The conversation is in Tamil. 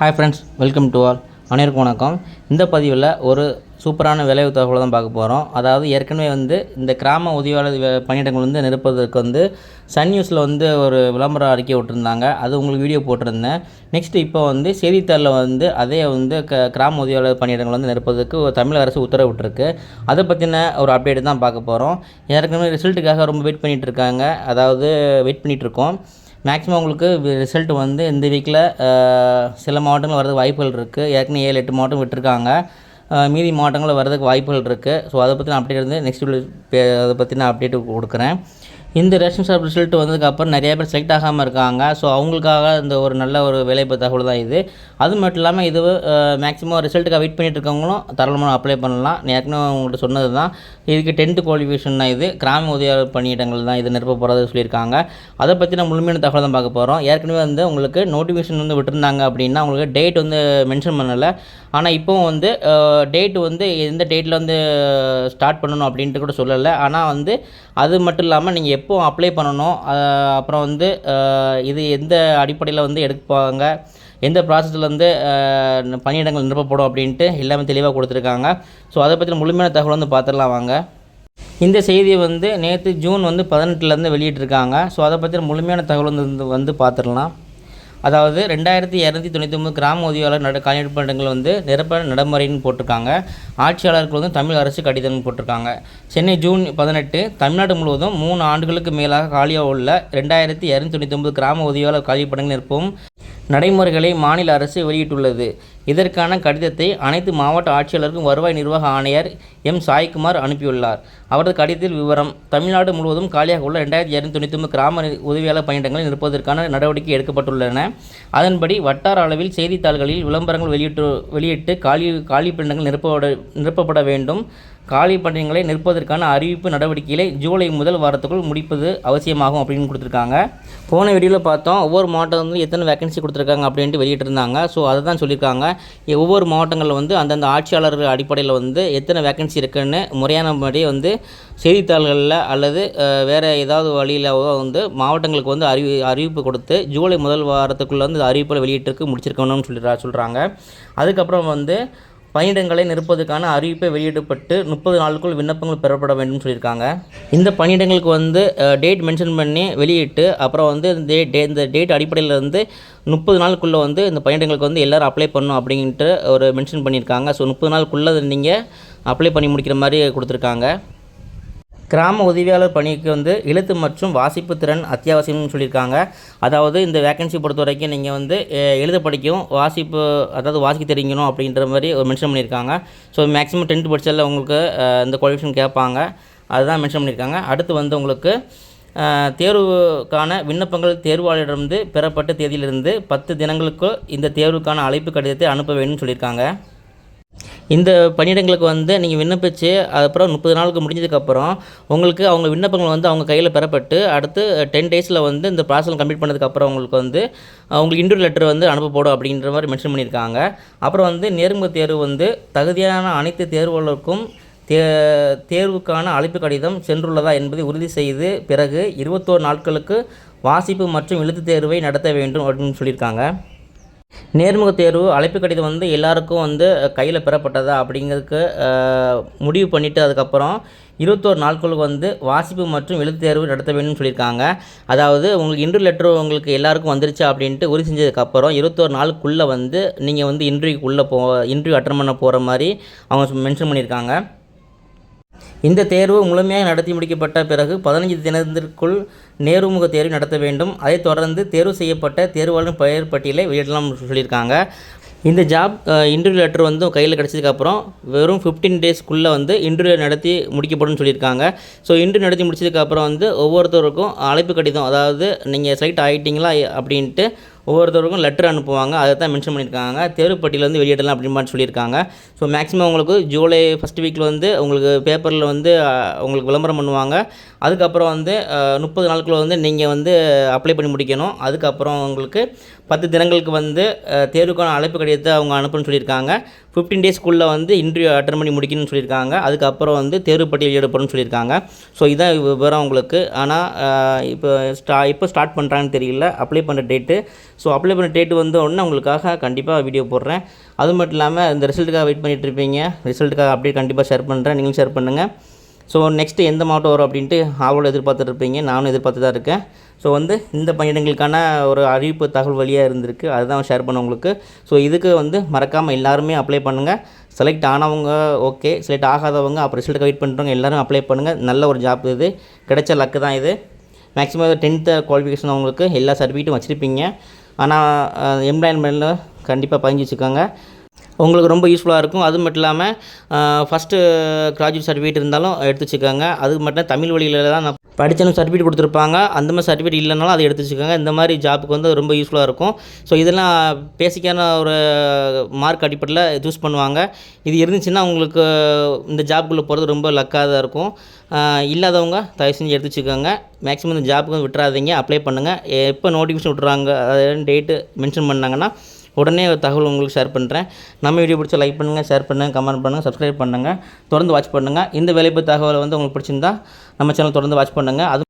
Hi friends welcome to all அனைவருக்கும் வணக்கம். இந்த பதிவில் ஒரு சூப்பரான விளைவு தகவலை தான் பார்க்க போகிறோம் அதாவது ஏற்கனவே வந்து இந்த கிராம உதவியாளர் பணியிடங்கள் வந்து நிரப்புவதற்கு வந்து சன் நியூஸில் வந்து ஒரு விளம்பர அறிக்கை விட்டுருந்தாங்க. அது உங்களுக்கு வீடியோ போட்டிருந்தேன். நெக்ஸ்ட்டு இப்போ வந்து செய்தித்தாளில் வந்து அதே வந்து க கிராம உதவியாளர் பணியிடங்கள் வந்து நிரப்புவதற்கு ஒரு தமிழக அரசு உத்தரவிட்டிருக்கு. அதை பற்றின ஒரு அப்டேட் தான் பார்க்க போகிறோம் ஏற்கனவே ரிசல்ட்டுக்காக ரொம்ப வெயிட் பண்ணிகிட்டு இருக்காங்க. அதாவது வெயிட் பண்ணிகிட்ருக்கோம் மேக்ஸிமம் உங்களுக்கு ரிசல்ட் வந்து இந்த வீக்கில் சில மாவட்டங்கள் வரதுக்கு வாய்ப்புகள் இருக்குது ஏற்கனவே ஏழு எட்டு மாவட்டம் விட்டுருக்காங்க. மீதி மாவட்டங்களில் வரதுக்கு வாய்ப்புகள் இருக்குது ஸோ அதை பற்றின அப்டேட் வந்து நெக்ஸ்ட் அதை பற்றின அப்டேட் கொடுக்குறேன். இந்த ரேஷன் ஷாப் ரிசல்ட் வந்ததுக்கப்புறம் நிறைய பேர் செலக்ட் ஆகாமல் இருக்காங்க. ஸோ அவங்களுக்காக இந்த ஒரு நல்ல ஒரு வேலைப்பு தகவல் தான் இது. அது மட்டும் இல்லாமல் இது மேக்ஸிமம் ரிசல்ட்டுக்காக வெயிட் பண்ணிட்டு இருக்கவங்களும் தாராளமாக அப்ளை பண்ணலாம். ஏற்கனவே உங்கள்கிட்ட சொன்னது தான். இதுக்கு டென்த்து குவாலிஃபிகேஷன் தான் இது. கிராம உதவியாளர் பணியிடங்கள் தான் இது நிரப்ப போகிறது சொல்லியிருக்காங்க. அதை பற்றி நம்ம முழுமையான தகவல் தான் பார்க்க போகிறோம் ஏற்கனவே வந்து உங்களுக்கு நோட்டிஃபிகேஷன் வந்து விட்டுருந்தாங்க அப்படின்னா உங்களுக்கு டேட் வந்து மென்ஷன் பண்ணலை. ஆனால் இப்போவும் வந்து டேட் வந்து எந்த டேட்டில் வந்து ஸ்டார்ட் பண்ணணும் அப்படின்ட்டு கூட சொல்லலை. ஆனால் வந்து அது மட்டும் இல்லாமல் நீங்கள் எப்போ அப்ளை பண்ணணும் அப்புறம் வந்து இது எந்த அடிப்படையில் வந்து எடுப்பாங்க எந்த ப்ராசஸில் வந்து பணியிடங்கள் நிரப்பப்படும் அப்படின்ட்டு எல்லாமே தெளிவாக கொடுத்துருக்காங்க. ஸோ அதை பற்றின முழுமையான தகவல் வந்து பார்த்துடலாம் வாங்க. இந்த செய்தியை வந்து நேற்று ஜூன் வந்து பதினெட்டுலேருந்து வெளியிட்டிருக்காங்க. ஸோ அதை பற்றின முழுமையான தகவல் வந்து வந்து பார்த்துடலாம் அதாவது ரெண்டாயிரத்தி இரநூத்தி தொண்ணூற்றி ஒம்பது கிராம உதவியாளர் நட காலியிடங்கள் வந்து நிரப்ப நடைமுறைன்னு போட்டிருக்காங்க. ஆட்சியாளருக்கு வந்து தமிழ் அரசு கடிதம்னு போட்டிருக்காங்க. சென்னை ஜூன் பதினெட்டு தமிழ்நாடு முழுவதும் மூணு ஆண்டுகளுக்கு மேலாக காலியாக உள்ள ரெண்டாயிரத்தி இரநூத்தி தொண்ணூற்றி ஒம்பது கிராம உதவியாளர் காலிப்படங்கள் நிற்போம் நடைமுறைகளை மாநில அரசு வெளியிட்டுள்ளது. இதற்கான கடிதத்தை அனைத்து மாவட்ட ஆட்சியாளருக்கும் வருவாய் நிர்வாக ஆணையர் எம். சாய்குமார் அனுப்பியுள்ளார். அவரது கடிதத்தில் விவரம் தமிழ்நாடு முழுவதும் காலியாக உள்ள ரெண்டாயிரத்தி இரநூத்தி தொண்ணூற்றி ஒன்பது கிராம உதவியாளர் பணியிடங்களை நிரப்புவதற்கான நடவடிக்கை எடுக்கப்பட்டுள்ளன. அதன்படி வட்டார அளவில் செய்தித்தாள்களில் விளம்பரங்கள் வெளியிட்டு வெளியிட்டு காலி காலி பணியிடங்கள் நிரப்பப்பட நிரப்பப்பட வேண்டும். காலி பணியிடங்களை நிற்பதற்கான அறிவிப்பு நடவடிக்கைகளை ஜூலை முதல் வாரத்துக்குள் முடிப்பது அவசியமாகும் அப்படின்னு கொடுத்துருக்காங்க. போன வீடியோவில் பார்த்தோம் ஒவ்வொரு மாவட்டம் வந்து எத்தனை வேகன்சி கொடுத்துருக்காங்க அப்படின்ட்டு வெளியிட்டிருந்தாங்க. ஸோ அதை தான் சொல்லியிருக்காங்க ஒவ்வொரு மாவட்டங்களில் வந்து அந்தந்த ஆட்சியாளர் அடிப்படையில் வந்து எத்தனை வேகன்சி இருக்குன்னு முறையானபடி வந்து செய்தித்தாள்களில் அல்லது வேறு ஏதாவது வழியில் வந்து மாவட்டங்களுக்கு வந்து அறிவி அறிவிப்பு கொடுத்து ஜூலை முதல் வாரத்துக்குள்ளே வந்து அறிவிப்பில் வெளியிட்டிருக்கு முடிச்சிருக்கணும்னு சொல்லி சொல்கிறாங்க அதுக்கப்புறம் வந்து பணியிடங்களை நிரப்புவதற்கான அறிவிப்பை வெளியிடப்பட்டு முப்பது நாளுக்குள் விண்ணப்பங்கள் பெறப்பட வேண்டும் சொல்லியிருக்காங்க. இந்த பணியிடங்களுக்கு வந்து டேட் மென்ஷன் பண்ணி வெளியிட்டு அப்புறம் வந்து இந்த டே இந்த டேட் அடிப்படையில் வந்து முப்பது நாளுக்குள்ளே வந்து இந்த பணியிடங்களுக்கு வந்து எல்லோரும் அப்ளை பண்ணும் அப்படின்ட்டு ஒரு மென்ஷன் பண்ணியிருக்காங்க. ஸோ முப்பது நாளுக்குள்ளே நீங்கள் அப்ளை பண்ணி முடிக்கிற மாதிரி கொடுத்துருக்காங்க. கிராம உதவியாளர் பணிக்கு வந்து எழுத்து மற்றும் வாசிப்பு திறன் அத்தியாவசியம்னு சொல்லியிருக்காங்க. அதாவது இந்த வேகன்சி பொறுத்த வரைக்கும் நீங்கள் வந்து எழுத படிக்கும் வாசிப்பு அதாவது வாசிக்க தெரிஞ்சிக்கணும் அப்படின்ற மாதிரி ஒரு மென்ஷன் பண்ணியிருக்காங்க. ஸோ மேக்ஸிமம் டென்த் படித்ததில் உங்களுக்கு இந்த குவாலிஃபிகேஷன் கேட்பாங்க. அதுதான் மென்ஷன் பண்ணியிருக்காங்க. அடுத்து வந்து உங்களுக்கு தேர்வுக்கான விண்ணப்பங்கள் தேர்வாளரிடமிருந்து பெறப்பட்ட தேதியிலிருந்து பத்து தினங்களுக்கு இந்த தேர்வுக்கான அழைப்பு கடிதத்தை அனுப்ப வேண்டும்னு சொல்லியிருக்காங்க. இந்த பணியிடங்களுக்கு வந்து நீங்கள் விண்ணப்பித்து அதுக்கப்புறம் முப்பது நாளுக்கு முடிஞ்சதுக்கப்புறம் உங்களுக்கு அவங்க விண்ணப்பங்கள் வந்து அவங்க கையில் பெறப்பட்டு அடுத்து டென் டேஸில் வந்து இந்த ப்ராசஸ் கம்ப்ளீட் பண்ணதுக்கப்புறம் உங்களுக்கு வந்து உங்களுக்கு இன்டர்வியூ லெட்டர் வந்து அனுப்பப்படும் அப்படின்ற மாதிரி மென்ஷன் பண்ணியிருக்காங்க. அப்புறம் வந்து நேர்முக தேர்வு வந்து தகுதியான அனைத்து தேர்வுகளுக்கும் தே தேர்வுக்கான அழைப்பு கடிதம் சென்றுள்ளதா என்பதை உறுதி செய்து பிறகு இருபத்தோரு நாட்களுக்கு வாசிப்பு மற்றும் எழுத்து தேர்வை நடத்த வேண்டும் அப்படின்னு சொல்லியிருக்காங்க. நேர்முக தேர்வு அழைப்பு கடிதம் வந்து எல்லாருக்கும் வந்து கையில் பெறப்பட்டதா அப்படிங்கிறதுக்கு முடிவு பண்ணிவிட்டு அதுக்கப்புறம் இருபத்தோரு நாட்களுக்கு வந்து வாசிப்பு மற்றும் எழுத்து தேர்வு நடத்த வேண்டும் சொல்லியிருக்காங்க. அதாவது உங்களுக்கு இன்டர்வியூ லெட்டர் உங்களுக்கு எல்லாருக்கும் வந்துருச்சு அப்படின்ட்டு உறுதி செஞ்சதுக்கப்புறம் இருபத்தோரு நாளுக்குள்ளே வந்து நீங்கள் வந்து இன்ட்ரிவியூக்குள்ளே போ இன்டர்வியூ அட்டன் பண்ண போகிற மாதிரி அவங்க மென்ஷன் பண்ணியிருக்காங்க. இந்த தேர்வு முழுமையாக நடத்தி முடிக்கப்பட்ட பிறகு பதினைஞ்சு தினத்திற்குள் நேர்முக தேர்வு நடத்த வேண்டும். அதைத் தொடர்ந்து தேர்வு செய்யப்பட்ட தேர்வாளர் பெயர் பட்டியலை வெளியிடலாம் சொல்லியிருக்காங்க. இந்த ஜாப் இன்டர்வியூ லெட்டர் வந்து கையில் கிடச்சதுக்கப்புறம் வெறும் ஃபிஃப்டீன் டேஸ்க்குள்ளே வந்து இன்டர்வியூ நடத்தி முடிக்கப்படும் சொல்லியிருக்காங்க. ஸோ இன்டர்வியூ நடத்தி முடிச்சதுக்கப்புறம் வந்து ஒவ்வொருத்தருக்கும் அழைப்பு கடிதம் அதாவது நீங்கள் செலக்ட் ஆகிட்டீங்களா அப்படின்ட்டு ஒவ்வொருத்தருக்கும் லெட்டர் அனுப்புவாங்க. அதை தான் மென்ஷன் பண்ணியிருக்காங்க. தேர்வு வந்து வெளியிடலாம் அப்படின்னு சொல்லியிருக்காங்க. ஸோ மேக்ஸிமம் உங்களுக்கு ஜூலை ஃபஸ்ட் வீக்கில் வந்து உங்களுக்கு பேப்பரில் வந்து உங்களுக்கு விளம்பரம் பண்ணுவாங்க. அதுக்கப்புறம் வந்து முப்பது நாட்களில் வந்து நீங்கள் வந்து அப்ளை பண்ணி முடிக்கணும். அதுக்கப்புறம் உங்களுக்கு பத்து தினங்களுக்கு வந்து தேர்வுக்கான அழைப்பு கடிதத்தை அவங்க அனுப்புன்னு சொல்லியிருக்காங்க. ஃபிஃப்டீன் டேஸ்க்குள்ளே வந்து இன்டர்வியூ அட்டன் பண்ணி முடிக்கணும்னு சொல்லியிருக்காங்க. அதுக்கப்புறம் வந்து தேர்வு பட்டியல் ஈடுபடும்னு சொல்லியிருக்காங்க. ஸோ இதான் விவரம் உங்களுக்கு. ஆனால் இப்போ ஸ்டா இப்போ ஸ்டார்ட் பண்ணுறாங்கன்னு தெரியல. அப்ளை பண்ணுற டேட்டு ஸோ அப்ளை பண்ணுற டேட்டு வந்து உடனே உங்களுக்காக கண்டிப்பாக வீடியோ போடுறேன். அது மட்டும் இல்லாமல் இந்த ரிசல்ட்டுக்காக வெயிட் பண்ணிகிட்ருப்பீங்க ரிசல்ட்டுக்காக அப்படியே கண்டிப்பாக ஷேர் பண்ணுறேன் நீங்களும் ஷேர் பண்ணுங்கள் ஸோ நெக்ஸ்ட்டு எந்த மாவட்டம் வரும் அப்படின்ட்டு ஆவலோடு எதிர்பார்த்துட்டு இருப்பீங்க நானும் எதிர்பார்த்து தான் இருக்கேன். ஸோ வந்து இந்த பணியிடங்களுக்கான ஒரு அறிவிப்பு தகவல் வழியாக இருந்திருக்கு. அதுதான் ஷேர் பண்ண உங்களுக்கு. ஸோ இதுக்கு வந்து மறக்காமல் எல்லாருமே அப்ளை பண்ணுங்கள் செலக்ட் ஆனவங்க ஓகே செலக்ட் ஆகாதவங்க அப்புறம் ரிசல்ட்டுக்கு வெயிட் பண்ணுறவங்க எல்லோரும் அப்ளை பண்ணுங்கள் நல்ல ஒரு ஜாப் இது. கிடைச்ச லக்கு தான் இது. மேக்ஸிமம் டென்த்து குவாலிஃபிகேஷன் அவங்களுக்கு எல்லா சர்டிஃபிகேட்டும் வச்சுருப்பீங்க. ஆனால் எம்ப்ளாய்மெண்ட்டில் கண்டிப்பாக பதிஞ்சு வச்சுக்கோங்க. உங்களுக்கு ரொம்ப யூஸ்ஃபுல்லாக இருக்கும். அது மட்டும் இல்லாமல் ஃபஸ்ட்டு கிராஜுவேட் சர்டிஃபிகேட் இருந்தாலும் எடுத்து வச்சுக்கோங்க அது மட்டும் தமிழ் வழியில் தான் நான் படித்தனும் சர்டிஃபிகேட் கொடுத்துருப்பாங்க. அந்த மாதிரி சர்டிஃபிகேட் இல்லைனாலும் அதை எடுத்து வச்சுக்கோங்க இந்த மாதிரி ஜாப்புக்கு வந்து ரொம்ப யூஸ்ஃபுல்லாக இருக்கும். ஸோ இதெல்லாம் பேசிக்கான ஒரு மார்க் அடிப்படையில் சூஸ் பண்ணுவாங்க. இது இருந்துச்சுன்னா உங்களுக்கு இந்த ஜாப்புக்குள்ளே போகிறது ரொம்ப லக்காக தான் இருக்கும். இல்லாதவங்க தயவு செஞ்சு எடுத்து வச்சுக்கோங்க மேக்ஸிமம் இந்த ஜாப்புக்கு விட்டுறாதீங்க. அப்ளை பண்ணுங்கள் எப்போ நோட்டிஃபிகேஷன் விட்றாங்க அதாவது டேட்டு மென்ஷன் பண்ணாங்கன்னா உடனே தகவல் உங்களுக்கு ஷேர் பண்ணுறேன் நம்ம வீடியோ பிடிச்ச லைக் பண்ணுங்கள் ஷேர் பண்ணுங்கள் கமெண்ட் பண்ணுங்கள் சப்ஸ்கிரைப் பண்ணுங்கள் தொடர்ந்து வாட்ச் பண்ணுங்கள் இந்த வேலைப்பு தகவலை வந்து உங்களுக்கு பிடிச்சிருந்தா நம்ம சேனல் தொடர்ந்து வாட்ச் பண்ணுங்கள் அது